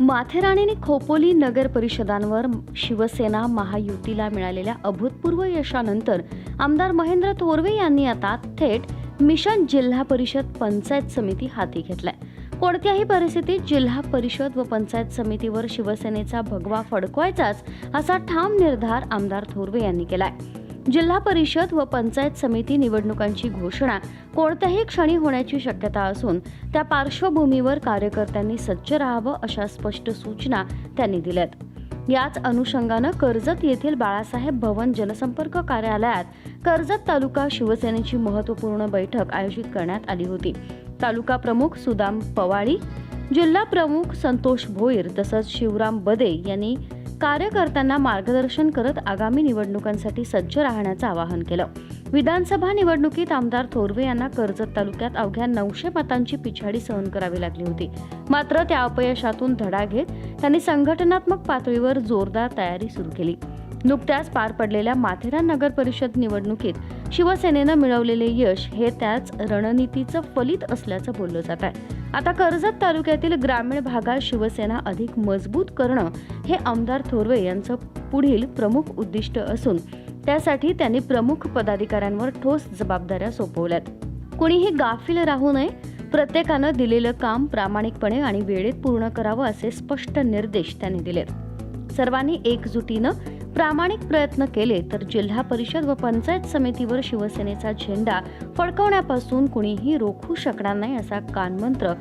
माथेराणीने खोपोली नगर परिषदांवर शिवसेना महायुतीला मिळालेल्या अभूतपूर्व यशानंतर आमदार महेंद्र थोरवे यांनी आता थेट मिशन जिल्हा परिषद पंचायत समिती हाती घेतलाय. कोणत्याही परिस्थितीत जिल्हा परिषद व पंचायत समितीवर शिवसेनेचा भगवा फडकवायचाच असा ठाम निर्धार आमदार थोरवे यांनी केलाय. जिल्हा परिषद व पंचायत समिती निवडणुकांची घोषणा कोणत्याही क्षणी होण्याची शक्यता असून त्या पार्श्वभूमीवर कार्यकर्त्यांनी सज्ज राहावं अशा स्पष्ट सूचना त्यांनी दिल्यात. याच अनुषंगानं कर्जत येथील बाळासाहेब भवन जनसंपर्क कार्यालयात कर्जत तालुका शिवसेनेची महत्त्वपूर्ण बैठक आयोजित करण्यात आली होती. तालुका प्रमुख सुदाम पवाळी जिल्हा प्रमुख संतोष भोईर तसंच शिवराम बदे यांनी कार्यकर्त्यांना मार्गदर्शन करत आगामी निवडणुकांसाठी सज्ज राहण्याचं आवाहन केलं. विधानसभा निवडणुकीत आमदार थोरवे यांना कर्जत तालुक्यात अवघ्या नऊशे मतांची पिछाडी सहन करावी लागली होती. मात्र त्या अपयशातून धडा घेत त्यांनी संघटनात्मक पातळीवर जोरदार तयारी सुरू केली. नुकत्याच पार पडलेल्या माथेरान नगर परिषद निवडणुकीत शिवसेनेनं मिळवलेले यश हे त्याच रणनीतीचं फलित असल्याचं बोललं जात आहे. आता कर्जत तालुक्यातील ग्रामीण भागात शिवसेना अधिक मजबूत करणं हे आमदार थोरवे यांचं पुढील प्रमुख उद्दिष्ट असून त्यासाठी त्यांनी प्रमुख पदाधिकाऱ्यांवर ठोस जबाबदाऱ्या सोपवल्यात. कुणीही गाफील राहू नये प्रत्येकानं दिलेलं काम प्रामाणिकपणे आणि वेळेत पूर्ण करावं असे स्पष्ट निर्देश त्यांनी दिलेत. सर्वांनी एकजुटीनं प्रामाणिक प्रयत्न केले तर जिल्हा परिषद व पंचायत समितीवर शिवसेनेचा झेंडा फडकवण्यापासून कुणीही रोखू शकणार नाही असा कानमंत्र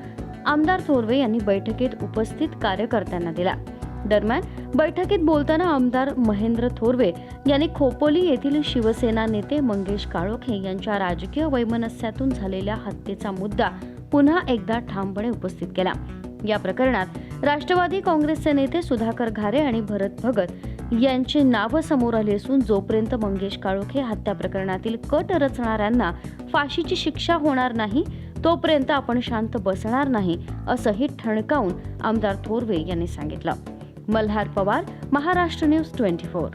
आमदार थोरवे यांनी बैठकीत उपस्थित कार्यकर्त्यांना दिला. दरम्यान बैठकीत बोलताना आमदार महेंद्र थोरवे यांनी खोपोली येथील शिवसेना नेते मंगेश काळोखे यांच्या राजकीय वैमनस्यातून झालेल्या हत्येचा मुद्दा पुन्हा एकदा ठामपणे उपस्थित केला. या प्रकरणात राष्ट्रवादी काँग्रेसचे नेते सुधाकर घारे आणि भरत भगत यांची नावं समोर आली असून जोपर्यंत मंगेश काळोखे हत्या प्रकरणातील कट रचणाऱ्यांना फाशीची शिक्षा होणार नाही तोपर्यंत आपण शांत बसणार नाही असंही ठणकावून आमदार थोरवे यांनी सांगितलं. Malhar Pawar Maharashtra news twenty four.